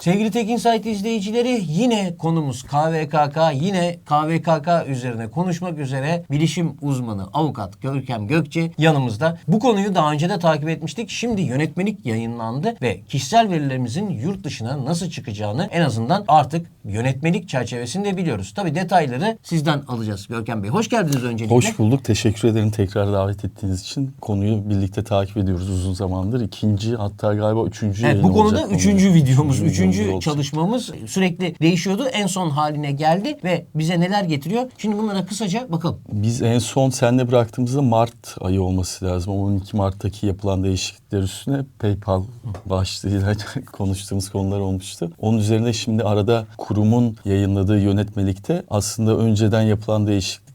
Sevgili Tek Insight izleyicileri yine konumuz KVKK. Yine KVKK üzerine konuşmak üzere bilişim uzmanı avukat Görkem Gökçe yanımızda. Bu konuyu daha önce de takip etmiştik. Şimdi yönetmelik yayınlandı ve kişisel verilerimizin yurt dışına nasıl çıkacağını en azından artık yönetmelik çerçevesinde biliyoruz. Tabi detayları sizden alacağız Görkem Bey. Hoş geldiniz öncelikle. Hoş bulduk. Teşekkür ederim tekrar davet ettiğiniz için. Konuyu birlikte takip ediyoruz uzun zamandır. İkinci hatta galiba üçüncü Evet, bu konuda üçüncü videomuz, Üçüncü üçüncü çalışmamız sürekli değişiyordu. En son haline geldi ve bize neler getiriyor? Şimdi bunlara kısaca bakalım. Biz en son seninle bıraktığımızda Mart ayı olması lazım. 12 Mart'taki yapılan değişiklikler üstüne PayPal başlığıyla konuştuğumuz konular olmuştu. Onun üzerine şimdi arada kurumun yayınladığı yönetmelikte aslında önceden yapılan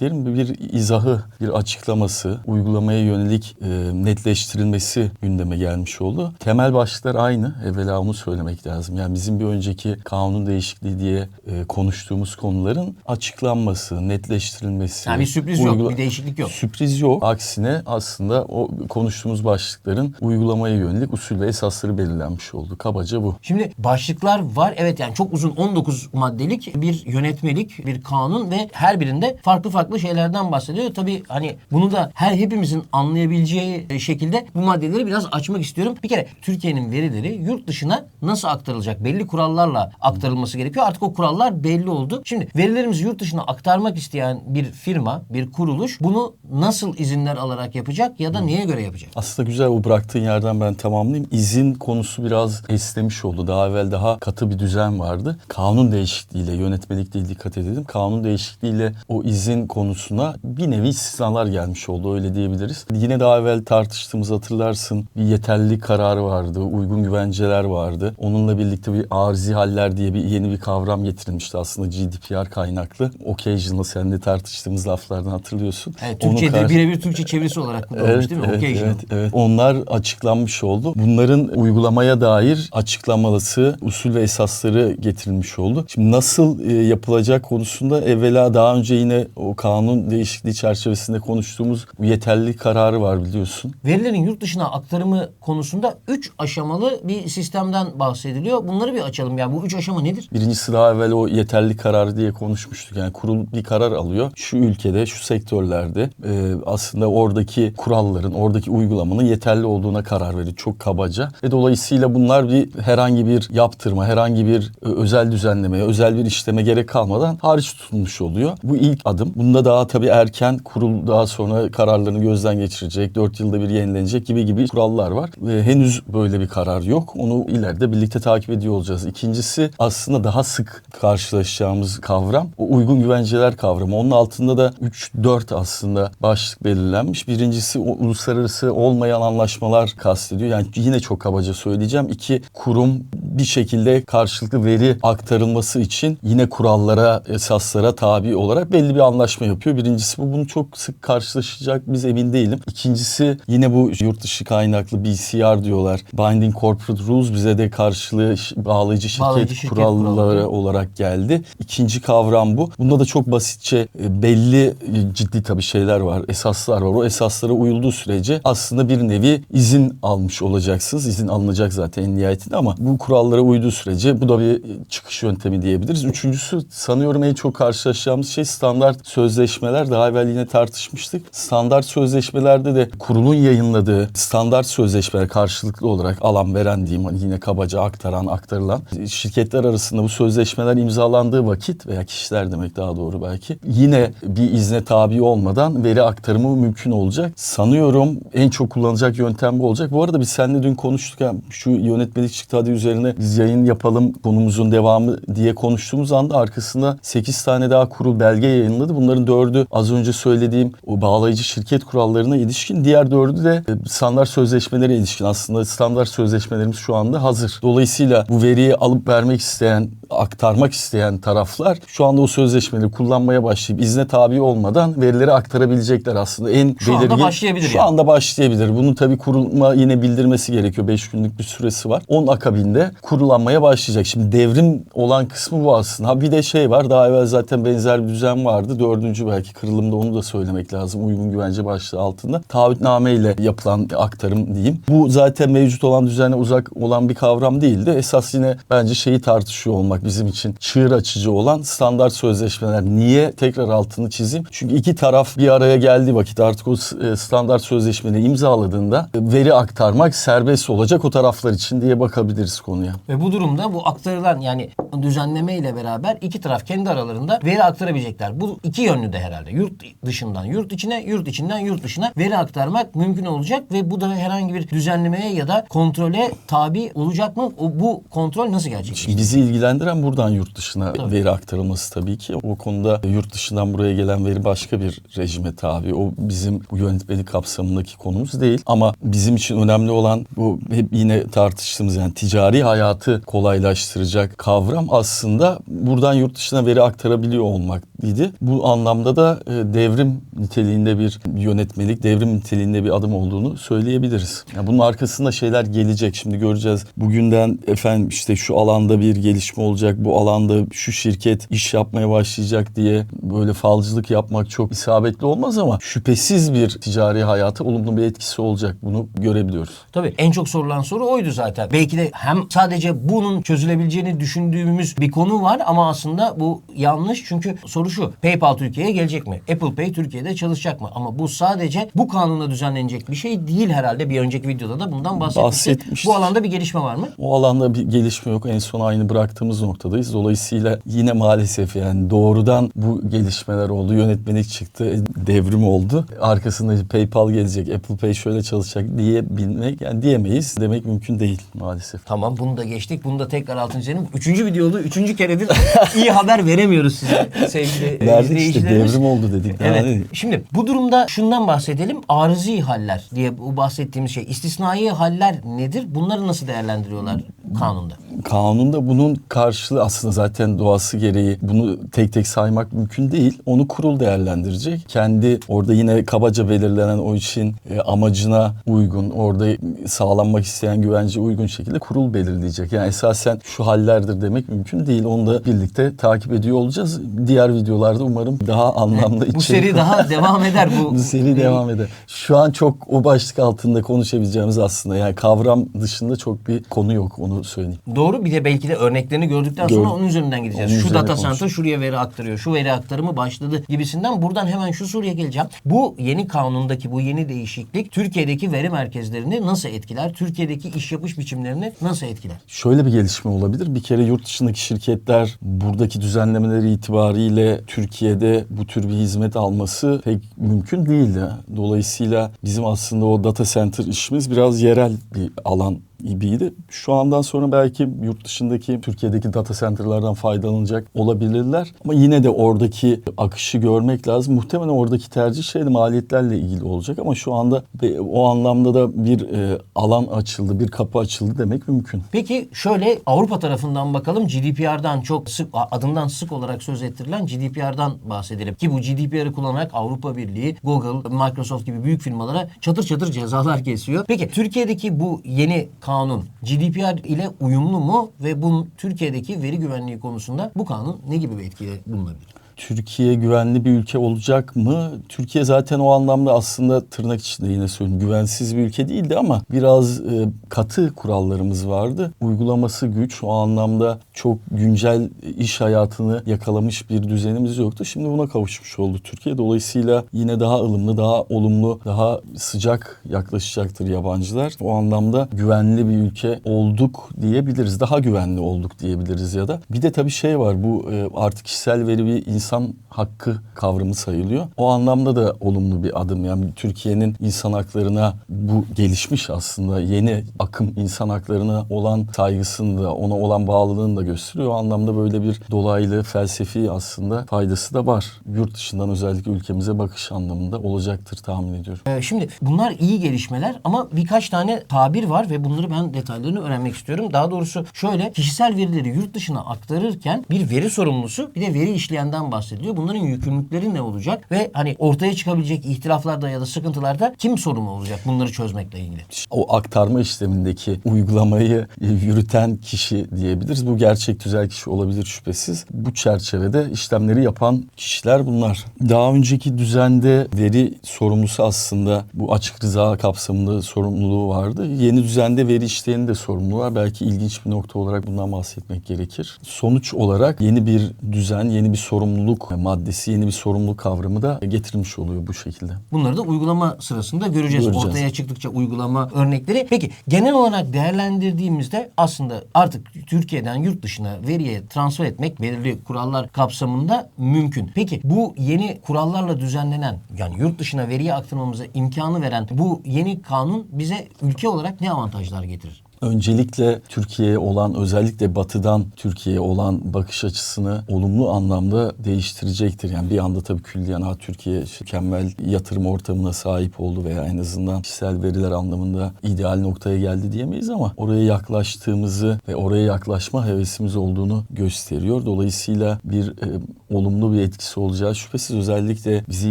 değişikliklerin bir izahı, bir açıklaması, uygulamaya yönelik e, netleştirilmesi gündeme gelmiş oldu. Temel başlıklar aynı. Evvela onu söylemek lazım. Yani bizim bir önceki kanun değişikliği diye e, konuştuğumuz konuların açıklanması, netleştirilmesi. Yani bir sürpriz yok, uygula- bir değişiklik yok. Sürpriz yok. Aksine aslında o konuştuğumuz başlıkların uygulamaya yönelik usul ve esasları belirlenmiş oldu. Kabaca bu. Şimdi başlıklar var. Evet yani çok uzun 19 maddelik bir yönetmelik, bir kanun ve her birinde farklı farklı şeylerden bahsediyor. Tabii hani bunu da her hepimizin anlayabileceği şekilde bu maddeleri biraz açmak istiyorum. Bir kere Türkiye'nin verileri yurt dışına nasıl aktarılacak? Belli kurallarla aktarılması gerekiyor. Artık o kurallar belli oldu. Şimdi verilerimizi yurt dışına aktarmak isteyen bir firma, bir kuruluş bunu nasıl izinler alarak yapacak ya da neye göre yapacak? Aslında güzel o bıraktığın yerden ben tamamlayayım. İzin konusu biraz esnemiş oldu. Daha evvel daha katı bir düzen vardı. Kanun değişikliğiyle, yönetmelik değil dikkat edelim. Kanun değişikliğiyle o izin konusuna bir nevi istisnalar gelmiş oldu öyle diyebiliriz. Yine daha evvel tartıştığımız hatırlarsın bir yeterlilik kararı vardı, uygun güvenceler vardı. Onunla birlikte bir arzi haller diye bir yeni bir kavram getirilmişti aslında GDPR kaynaklı. Occasional seninle tartıştığımız laflardan hatırlıyorsun. Evet, Türkçe'de karşı- birebir Türkçe çevirisi olarak kullanılmış değil mi? Evet, Occasional. evet, evet. Onlar açıklanmış oldu. Bunların uygulamaya dair açıklamalısı, usul ve esasları getirilmiş oldu. Şimdi nasıl e, yapılacak konusunda evvela daha önce yine o kanun değişikliği çerçevesinde konuştuğumuz bu yeterlilik kararı var biliyorsun. Verilerin yurt dışına aktarımı konusunda 3 aşamalı bir sistemden bahsediliyor. Bunları bir açalım. Yani bu 3 aşama nedir? Birincisi daha evvel o yeterli kararı diye konuşmuştuk. Yani kurul bir karar alıyor. Şu ülkede, şu sektörlerde e, aslında oradaki kuralların, oradaki uygulamanın yeterli olduğuna karar veriyor. Çok kabaca. Ve dolayısıyla bunlar bir herhangi bir yaptırma, herhangi bir e, özel düzenlemeye, özel bir işleme gerek kalmadan hariç tutulmuş oluyor. Bu ilk adım. Bunda daha tabii erken kurul daha sonra kararlarını gözden geçirecek, 4 yılda bir yenilenecek gibi gibi kurallar var. Ve henüz böyle bir karar yok. Onu ileride birlikte takip ediyor olacağız. İkincisi aslında daha sık karşılaşacağımız kavram o uygun güvenceler kavramı. Onun altında da 3-4 aslında başlık belirlenmiş. Birincisi o uluslararası olmayan anlaşmalar kastediyor. Yani yine çok kabaca söyleyeceğim. İki kurum bir şekilde karşılıklı veri aktarılması için yine kurallara, esaslara tabi olarak belli bir anlaşma yapıyor. Birincisi bu. Bunu çok sık karşılaşacak biz emin değilim. İkincisi yine bu yurt dışı kaynaklı BCR diyorlar. Binding Corporate Rules bize de karşılığı bağlayıcı şirket, Bağlayıcı şirket kuralları kuralları. olarak geldi. İkinci kavram bu. Bunda da çok basitçe e, belli e, ciddi tabii şeyler var, esaslar var. O esaslara uyulduğu sürece aslında bir nevi izin almış olacaksınız. İzin alınacak zaten en nihayetinde ama bu kurallara uyduğu sürece bu da bir çıkış yöntemi diyebiliriz. Üçüncüsü sanıyorum en çok karşılaşacağımız şey standart sözleşmeler. Daha evvel yine tartışmıştık. Standart sözleşmelerde de kurulun yayınladığı standart sözleşmeler karşılıklı olarak alan veren diyeyim hani yine kabaca aktaran aktarılan şirketler arasında bu sözleşmeler imzalandığı vakit veya kişiler demek daha doğru belki yine bir izne tabi olmadan veri aktarımı mümkün olacak. Sanıyorum en çok kullanılacak yöntem bu olacak. Bu arada biz seninle dün konuştuk ya şu yönetmelik çıktı hadi üzerine biz yayın yapalım konumuzun devamı diye konuştuğumuz anda arkasında 8 tane daha kurul belge yayınladı. Bunların dördü az önce söylediğim o bağlayıcı şirket kurallarına ilişkin. Diğer dördü de e, standart sözleşmelere ilişkin. Aslında standart sözleşmelerimiz şu anda hazır. Dolayısıyla bu veriyi alıp vermek isteyen aktarmak isteyen taraflar şu anda o sözleşmeleri kullanmaya başlayıp izne tabi olmadan verileri aktarabilecekler aslında. En Şu anda belirgin- başlayabilir Şu yani. anda başlayabilir. Bunu tabii kurulma yine bildirmesi gerekiyor. 5 günlük bir süresi var. Onun akabinde kurulanmaya başlayacak. Şimdi devrim olan kısmı bu aslında. Ha bir de şey var. Daha evvel zaten benzer bir düzen vardı. Dördüncü belki kırılımda onu da söylemek lazım. Uygun güvence başlığı altında. Taahhütname ile yapılan aktarım diyeyim. Bu zaten mevcut olan düzene uzak olan bir kavram değildi. Esas yine bence şeyi tartışıyor olmak bizim için çığır açıcı olan standart sözleşmeler. Niye? Tekrar altını çizeyim. Çünkü iki taraf bir araya geldiği vakit artık o e, standart sözleşmeleri imzaladığında e, veri aktarmak serbest olacak o taraflar için diye bakabiliriz konuya. Ve bu durumda bu aktarılan yani düzenleme ile beraber iki taraf kendi aralarında veri aktarabilecekler. Bu iki yönlü de herhalde. Yurt dışından yurt içine, yurt içinden yurt dışına veri aktarmak mümkün olacak ve bu da herhangi bir düzenlemeye ya da kontrole tabi olacak mı? O, bu kontrol nasıl gerçekleşecek? Bizi ilgilendiren buradan yurt dışına veri aktarılması tabii ki. O konuda yurt dışından buraya gelen veri başka bir rejime tabi. O bizim yönetmelik kapsamındaki konumuz değil. Ama bizim için önemli olan bu hep yine tartıştığımız yani ticari hayatı kolaylaştıracak kavram aslında buradan yurt dışına veri aktarabiliyor olmak idi. Bu anlamda da e, devrim niteliğinde bir yönetmelik, devrim niteliğinde bir adım olduğunu söyleyebiliriz. Yani bunun arkasında şeyler gelecek. Şimdi göreceğiz. Bugünden efendim işte şu alanda bir gelişme olacak. Bu alanda şu şirket iş yapmaya başlayacak diye böyle falcılık yapmak çok isabetli olmaz ama şüphesiz bir ticari hayata olumlu bir etkisi olacak. Bunu görebiliyoruz. Tabii en çok sorulan soru oydu zaten. Belki de hem sadece bunun çözülebileceğini düşündüğümüz bir konu var ama aslında bu yanlış. Çünkü soru şu. PayPal Türkiye'ye gelecek mi? Apple Pay Türkiye'de çalışacak mı? Ama bu sadece bu kanunla düzenlenecek bir şey değil herhalde. Bir önceki videoda da bundan. Bahsetmiştik. Bu alanda bir gelişme var mı? O alanda bir gelişme yok. En son aynı bıraktığımız noktadayız. Dolayısıyla yine maalesef yani doğrudan bu gelişmeler oldu. Yönetmelik çıktı. e, Devrim oldu. Arkasında PayPal gelecek. Apple Pay şöyle çalışacak diyebilmek yani diyemeyiz. Demek mümkün değil maalesef. Tamam bunu da geçtik. Bunu da tekrar altını çizelim. Üçüncü video oldu. Üçüncü keredir iyi haber veremiyoruz size sevgili e, Verdik işte devrim oldu dedik. Daha Evet. ne? Şimdi bu durumda şundan bahsedelim. Arızi haller diye bu bahsettiğimiz şey. İstisnai haller nedir? Bunları nasıl değerlendiriyorlar kanunda? Kanunda bunun karşılığı aslında zaten doğası gereği bunu tek tek saymak mümkün değil. Onu kurul değerlendirecek. Kendi orada yine kabaca belirlenen o işin e, amacına uygun, orada sağlanmak isteyen güvence uygun şekilde kurul belirleyecek. Yani esasen şu hallerdir demek mümkün değil. Onu da birlikte takip ediyor olacağız. Diğer videolarda umarım daha anlamlı Bu içerik seri daha devam eder. Bu, bu seri devam eder. Şu an çok o başlık altında konuşabileceğimiz aslında yani kavram dışında çok bir konu yok onu söyleyeyim. Doğru bir de belki de örneklerini gördükten sonra Gör- onun üzerinden gideceğiz. Onun şu üzerine data center şuraya veri aktarıyor. Şu veri aktarımı başladı gibisinden. Buradan hemen şu soruya geleceğim. Bu yeni kanundaki bu yeni değişiklik Türkiye'deki veri merkezlerini nasıl etkiler? Türkiye'deki iş yapış biçimlerini nasıl etkiler? Şöyle bir gelişme olabilir. Bir kere yurt dışındaki şirketler buradaki düzenlemeleri itibariyle Türkiye'de bu tür bir hizmet alması pek mümkün değildi. Dolayısıyla bizim aslında o data center işimiz biraz yerel bir alan gibiydi. Şu andan sonra belki yurt dışındaki Türkiye'deki data center'lardan faydalanacak olabilirler. Ama yine de oradaki akışı görmek lazım. Muhtemelen oradaki tercih şeyde maliyetlerle ilgili olacak ama şu anda o anlamda da bir e, alan açıldı, bir kapı açıldı demek mümkün. Peki şöyle Avrupa tarafından bakalım GDPR'dan çok sık adından sık olarak söz ettirilen GDPR'dan bahsedelim. Ki bu GDPR'ı kullanarak Avrupa Birliği, Google, Microsoft gibi büyük firmalara çatır çatır cezalar kesiyor. Peki Türkiye'deki bu yeni kanun GDPR ile uyumlu mu ve bunun Türkiye'deki veri güvenliği konusunda bu kanun ne gibi bir etkide bulunabilir? Türkiye güvenli bir ülke olacak mı? Türkiye zaten o anlamda aslında tırnak içinde yine söyleyeyim güvensiz bir ülke değildi ama biraz e, katı kurallarımız vardı. Uygulaması güç. O anlamda çok güncel iş hayatını yakalamış bir düzenimiz yoktu. Şimdi buna kavuşmuş oldu Türkiye. Dolayısıyla yine daha ılımlı, daha olumlu, daha sıcak yaklaşacaktır yabancılar. O anlamda güvenli bir ülke olduk diyebiliriz. Daha güvenli olduk diyebiliriz ya da. Bir de tabii şey var bu e, artık kişisel veri bir insan hakkı kavramı sayılıyor. O anlamda da olumlu bir adım. Yani Türkiye'nin insan haklarına bu gelişmiş aslında yeni akım insan haklarına olan saygısını da ona olan bağlılığını da gösteriyor. O anlamda böyle bir dolaylı felsefi aslında faydası da var. Yurt dışından özellikle ülkemize bakış anlamında olacaktır tahmin ediyorum. Ee, Şimdi bunlar iyi gelişmeler ama birkaç tane tabir var ve bunları ben detaylarını öğrenmek istiyorum. Daha doğrusu şöyle kişisel verileri yurt dışına aktarırken bir veri sorumlusu bir de veri işleyenden bahsediliyor. Bunların yükümlülükleri ne olacak ve hani ortaya çıkabilecek ihtilaflarda ya da sıkıntılarda kim sorumlu olacak bunları çözmekle ilgili? o aktarma işlemindeki uygulamayı yürüten kişi diyebiliriz. Bu gerçek tüzel kişi olabilir şüphesiz. Bu çerçevede işlemleri yapan kişiler bunlar. Daha önceki düzende veri sorumlusu aslında bu açık rıza kapsamında sorumluluğu vardı. Yeni düzende veri işleyenin de sorumluluğu var. Belki ilginç bir nokta olarak bundan bahsetmek gerekir. Sonuç olarak yeni bir düzen, yeni bir sorumluluk maddesi, yeni bir sorumluluk kavramı da getirilmiş oluyor bu şekilde. Bunları da uygulama sırasında göreceğiz. Göreceğiz. Ortaya çıktıkça uygulama örnekleri. Peki genel olarak değerlendirdiğimizde aslında artık Türkiye'den yurt dışına veriye transfer etmek belirli kurallar kapsamında mümkün. Peki bu yeni kurallarla düzenlenen yani yurt dışına veriye aktarmamıza imkanı veren bu yeni kanun bize ülke olarak ne avantajlar getirir? Öncelikle Türkiye'ye olan özellikle batıdan Türkiye'ye olan bakış açısını olumlu anlamda değiştirecektir. Yani bir anda tabii külliyen ha Türkiye mükemmel yatırım ortamına sahip oldu veya en azından kişisel veriler anlamında ideal noktaya geldi diyemeyiz ama oraya yaklaştığımızı ve oraya yaklaşma hevesimiz olduğunu gösteriyor. Dolayısıyla bir e, olumlu bir etkisi olacağı şüphesiz özellikle bizi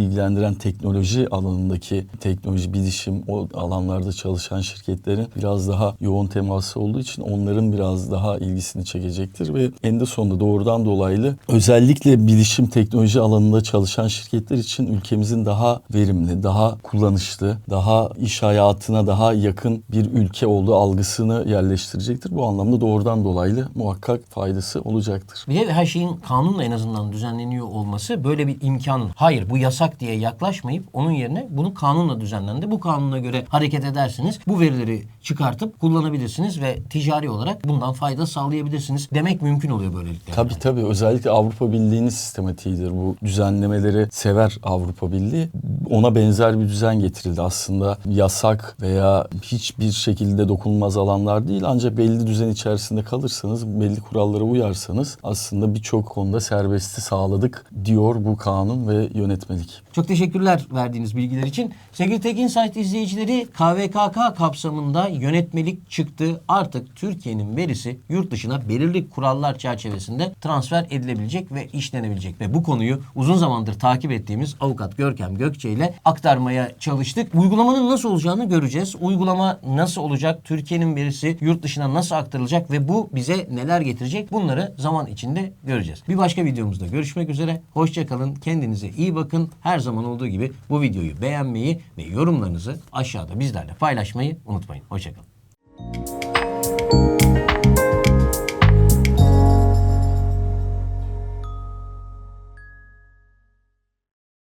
ilgilendiren teknoloji alanındaki teknoloji bilişim o alanlarda çalışan şirketlerin biraz daha yoğun teması olduğu için onların biraz daha ilgisini çekecektir ve en de sonunda doğrudan dolaylı özellikle bilişim teknoloji alanında çalışan şirketler için ülkemizin daha verimli, daha kullanışlı, daha iş hayatına daha yakın bir ülke olduğu algısını yerleştirecektir. Bu anlamda doğrudan dolaylı muhakkak faydası olacaktır. Bir de her şeyin kanunla en azından düzenleniyor olması böyle bir imkanın hayır bu yasak diye yaklaşmayıp onun yerine bunu kanunla düzenlendi. Bu kanuna göre hareket edersiniz. Bu verileri çıkartıp kullanabilirsiniz ve ticari olarak bundan fayda sağlayabilirsiniz demek mümkün oluyor böylelikle. Tabii tabii özellikle Avrupa Birliği'nin sistematiğidir bu düzenlemeleri sever Avrupa Birliği. Ona benzer bir düzen getirildi aslında yasak veya hiçbir şekilde dokunulmaz alanlar değil ancak belli düzen içerisinde kalırsanız belli kurallara uyarsanız aslında birçok konuda serbesti sağladık diyor bu kanun ve yönetmelik. Çok teşekkürler verdiğiniz bilgiler için. Sevgili Tek Insight izleyicileri KVKK kapsamında yönetmelik çıktı. Artık Türkiye'nin verisi yurt dışına belirli kurallar çerçevesinde transfer edilebilecek ve işlenebilecek. Ve bu konuyu uzun zamandır takip ettiğimiz avukat Görkem Gökçe ile aktarmaya çalıştık. Uygulamanın nasıl olacağını göreceğiz. Uygulama nasıl olacak? Türkiye'nin verisi yurt dışına nasıl aktarılacak ve bu bize neler getirecek? Bunları zaman içinde göreceğiz. Bir başka videomuzda görüşmek üzere. Hoşçakalın. Kendinize iyi bakın. Her zaman olduğu gibi bu videoyu beğenmeyi ve yorumlarınızı aşağıda bizlerle paylaşmayı unutmayın. Hoşçakalın.